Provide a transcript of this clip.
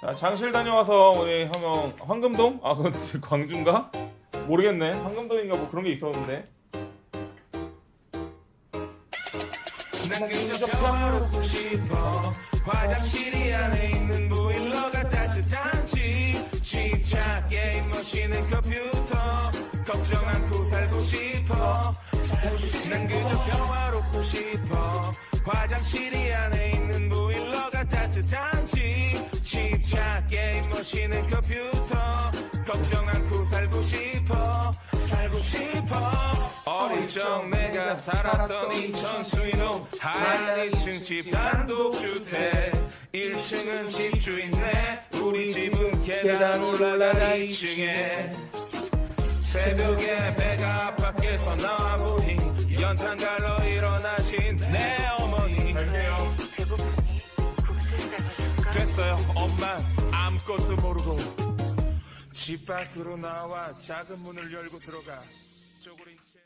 자 장실 다녀와서 우리 한명 황금동? 아 그건 광주인가? 모르겠네 황금동인가 뭐 그런 게 있었는데 화장실이 안에 있는 보일러가 따뜻한지 시차 게임 머신은 컴퓨터 걱정 않고 살고 싶어 난 그저 평화롭고 싶어 화장실이 게임 머신은 컴퓨터. 걱정 않고 살고 싶어 살고 싶어. 어릴 적 내가 살았던 인천 수인호 하얀 1층 집 단독주택. 1층은 집주인네. 우리 집은 계단 올라가 2층에. 새벽에 배가 밖에서 나와 보니 연탄 갈러 일어나신 내 됐어요 엄마. 아무것도 모르고. 집 밖으로 나와 작은 문을 열고 들어가. 쪼그린 채